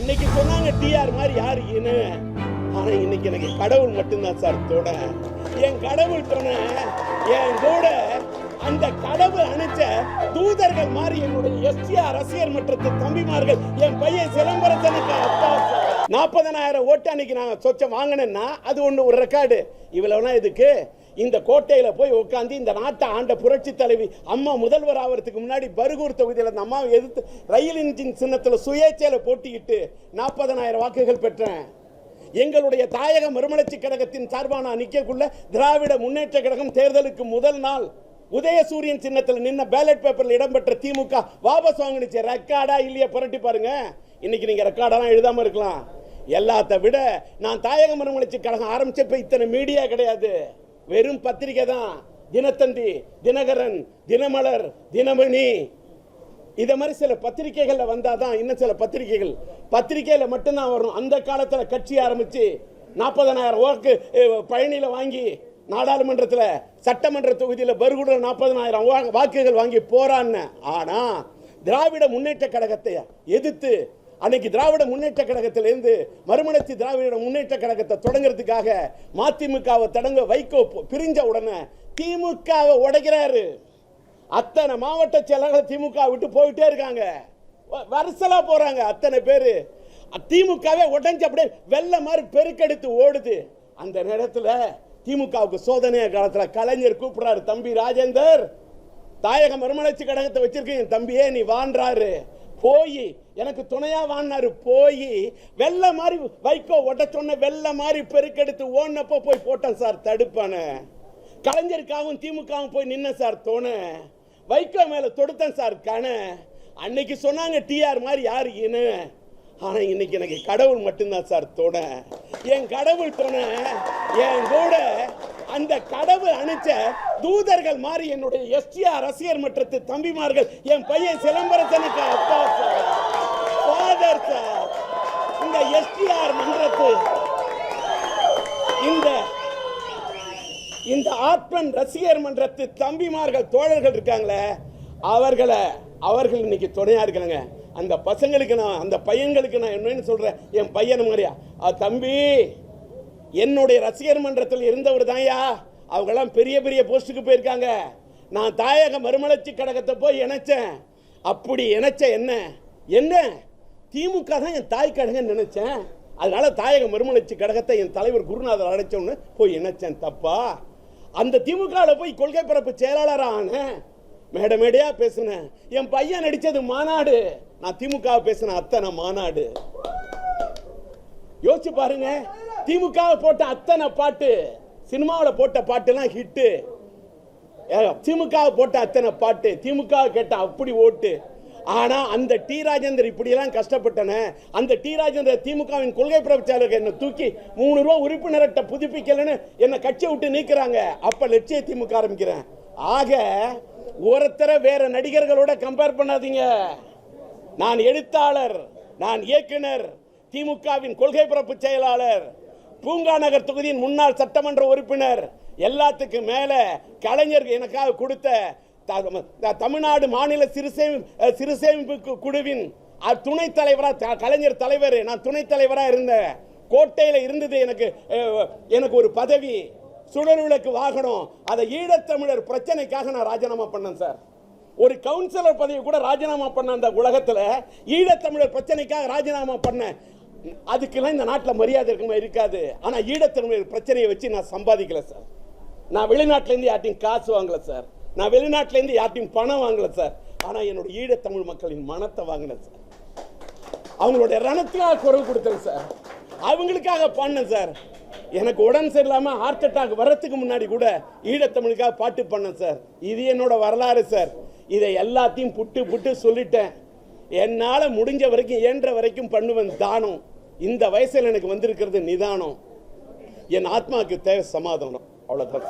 அன்னைக்கு சொன்னாங்க டிஆர் மாதிரி யாரு இனு? ஆனா இன்னைக்கு எனக்கு கடவுள் மட்டும்தான் சார் தோட. என் கடவுள் துணை என் கூட அந்த கடவுள் அணைச்ச தூதர்கள் மாதிரி என்னுடைய எஸ்டிஆர் ரசிகர் மன்றத்து தம்பிமார்கள் என் பையன் சிலம்பரசனுக்கு அப்பா நாற்பதனாயிரம் ஓட்டு அன்னைக்கு நான் சொச்சம் வாங்கினேன்னா அது ஒன்று ஒரு ரெக்கார்டு இவ்வளவுனா இதுக்கு இந்த கோட்டையில் போய் உட்காந்து இந்த நாட்டை ஆண்ட புரட்சி தலைவி அம்மா முதல்வர் ஆகிறதுக்கு முன்னாடி பருகூர் தொகுதியில் அந்த அம்மாவை எதிர்த்து ரயில் இன்ஜின் சின்னத்தில் சுயேச்சையில் போட்டியிட்டு நாற்பதனாயிரம் வாக்குகள் பெற்றேன். எங்களுடைய தாயக மறுமலர்ச்சி கழகத்தின் சார்பாக நான் நிற்கக்குள்ள திராவிட முன்னேற்ற கழகம் தேர்தலுக்கு முதல் நாள் உதயசூரியன் சின்னத்தில் நின்ன பேலட் பேப்பரில் இடம்பெற்ற திமுக வாபஸ் வாங்கினுச்சு. ரெக்கார்டா இல்லையா? புரட்டி பாருங்க. இன்னைக்கு நீங்க ரெக்கார்டெல்லாம் எழுதாம இருக்கலாம். எல்லாத்த விட நான் தாயக மறுமலர்ச்சி கழகம் ஆரம்பிச்சப்ப இத்தனை மீடியா கிடையாது. வெறும் பத்திரிக்கை தான். தினத்தந்தி தினகரன் தினமலர் தினமணி. இதை மாதிரி சில பத்திரிக்கைகளில் வந்தால் தான் இன்னும் சில பத்திரிகைகள். பத்திரிகையில் மட்டும்தான் வரும். அந்த காலத்தில் கட்சி ஆரம்பித்து நாற்பதனாயிரம் ஓக்கு பழனியில் வாங்கி நாடாளுமன்றத்தில் சட்டமன்ற தொகுதியில் பருகுடர் நாற்பதனாயிரம் வாக்குகள் வாங்கி போறான்னு ஆனால் திராவிட முன்னேற்ற கழகத்தை எதிர்த்து அன்னைக்கு திராவிட முன்னேற்ற கழகத்திலிருந்து மறுமணத்தி திராவிட முன்னேற்ற கழகத்தை தொடங்குறதுக்காக மதிமுகவை தொடங்க வைகோ பிரிஞ்ச உடனே திமுகவை உடைக்கிறாரு. அத்தனை மாவட்ட செயலாளர்கள் திமுக விட்டு போயிட்டே இருக்காங்க. வ- வரிசலா போறாங்க அத்தனை பேர். திமுகவே உடைஞ்சு அப்படியே வெள்ள மாதிரி பெருக்கெடுத்து ஓடுது. அந்த நேரத்தில் திமுகவுக்கு சோதனை காலத்தில் கலைஞர் கூப்பிடுறாரு தம்பி ராஜேந்தர் தாயக மறுமலர்ச்சி கழகத்தை வச்சிருக்கேன் என் தம்பியே நீ வான்றாரு. போய் எனக்கு துணையா வாங்கினாரு போய் வெள்ள மாதிரி வைக்கோ ஒட்ட சொன்ன வெள்ள மாதிரி பெருக்கெடுத்து ஓடினப்போ போய் போட்டேன் சார் தடுப்பான. கலைஞருக்காகவும் திமுகவும் போய் நின்ன சார் தோணு. வைக்கோ மேல தொடுத்தேன் சார் கண. அன்னைக்கு சொன்னாங்க டிஆர் மாதிரி யாரு இனு ஆனா இன்னைக்கு எனக்கு கடவுள் மட்டும்தான் சார் தோண. என் கடவுள் தோண என் கூட அந்த கடவுள் அணிச்ச தூதர்கள் மாறி என்னுடைய எஸ்டிஆர் ரசிகர் மன்றத்து தம்பிமார்கள் என் பையன் சிலம்பரசனுக்கு அப்பா சார் ஃபாதர் சார். இந்த எஸ்டிஆர் மன்றத்து இந்த இந்த ஆத்மன் ரசிகர் மன்றத்து தம்பிமார்கள் தோழர்கள் இருக்காங்களே அவர்களை அவர்கள் இன்னைக்கு துணையா இருக்கிறாங்க அந்த பசங்களுக்கு நான் அந்த பையன்களுக்கு நான் என்னன்னு சொல்றேன். என் பையன் மாதிரியா தம்பி என்னுடைய ரசிகர் மன்றத்தில் இருந்தவர் தான்யா. அவங்கெல்லாம் பெரிய பெரிய போஸ்ட்டுக்கு போயிருக்காங்க. நான் தாயக மறுமலர்ச்சி கழகத்தை போய் இணைச்சேன். அப்படி இணைச்ச என்ன? என்ன? திமுக தான் என் தாய் கழகம் நினைச்சேன். அதனால தாயக மறுமலர்ச்சி கழகத்தை என் தலைவர் குருநாதர் அழைச்சோன்னு போய் இணைச்சேன் தப்பா? அந்த திமுகவில் போய் கொள்கை பரப்பு செயலாளராக ஆனேன் மேடை மேடையாக பேசினேன். என் பையன் நடித்தது மாநாடு. நான் திமுக பேசின அத்தனை மாநாடு. யோசிச்சு பாருங்க. திமுக போட்ட அத்தனை பாட்டு. சினிமாவில் போட்ட பாட்டுலாம் ஹிட்டு. திமுக போட்ட அத்தனை பாட்டு திமுக கேட்ட அப்படி ஓட்டு. ஆனால் அந்த டி ராஜேந்தர் இப்படியெல்லாம் கஷ்டப்பட்டன அந்த டி ராஜேந்தர் திமுகவின் கொள்கை பிரச்சாரருக்கு என்னை தூக்கி மூணு ரூபா உறுப்பினர்கிட்ட புதுப்பிக்கலன்னு என்னை கட்சியை விட்டு நீக்கிறாங்க. அப்போ லட்சிய திமுக ஆரம்பிக்கிறேன். ஆக ஒருத்தரை வேற நடிகர்களோட கம்பேர் பண்ணாதீங்க. நான் எழுத்தாளர் நான் இயக்குனர் திமுகவின் கொள்கை பரப்பு செயலாளர் பூங்கா நகர் தொகுதியின் முன்னாள் சட்டமன்ற உறுப்பினர் எல்லாத்துக்கும் மேலே கலைஞர் எனக்காக கொடுத்த த- தமிழ்நாடு மாநில சிறுசேமி சிறுசேமிப்பு கு- குழுவின் அஹ், துணைத் கலைஞர் தலைவர். நான் துணைத் தலைவராக இருந்தேன் கோட்டையில் இருந்தது எனக்கு எனக்கு ஒரு பதவி. சுடர் விளக்கு வாகனம். அதை ஈழத்தமிழர் பிரச்சனைக்காக நான் ராஜினாமா பண்ணேன் சார். ஒரு கவுன்சிலர் பதவி கூட ராஜினாமா பண்ண அந்த உலகத்தில். ஈழத்தமிழர் பிரச்சனைக்காக ராஜினாமா பண்ணேன். அதுக்கெல்லாம் இந்த நாட்டில் மரியாதை இருக்குமா இருக்காது. ஆனால் ஈழத்தமிழர் பிரச்சனையை வச்சு நான் சம்பாதிக்கல சார். நான் வெளிநாட்டிலேருந்து யார்ட்டையும் காசு வாங்கல சார். நான் வெளிநாட்டிலேருந்து யார்ட்டையும் பணம் வாங்கல சார். ஆனால் என்னோட ஈழத்தமிழ் மக்களின் மனத்தை வாங்கினேன் சார். அவங்களுடைய ரணத்துக்காக குரல் கொடுத்தேன் சார். அவங்களுக்காக பண்ணேன் சார். எனக்கு உடம்பு சரியில்லாமல் ஹார்ட் அட்டாக் வர்றதுக்கு முன்னாடி கூட ஈழத்தமிழுக்காக பாட்டு பண்ணேன் சார். இது என்னோட வரலாறு சார். இதை எல்லாத்தையும் புட்டு புட்டு சொல்லிட்டேன். என்னால் முடிஞ்ச வரைக்கும் இயன்ற வரைக்கும் பண்ணுவேன் தானம். இந்த வயசில் எனக்கு வந்திருக்கிறது நிதானம். என் ஆத்மாவுக்கு தேவை சமாதானம். அவ்வளோதான்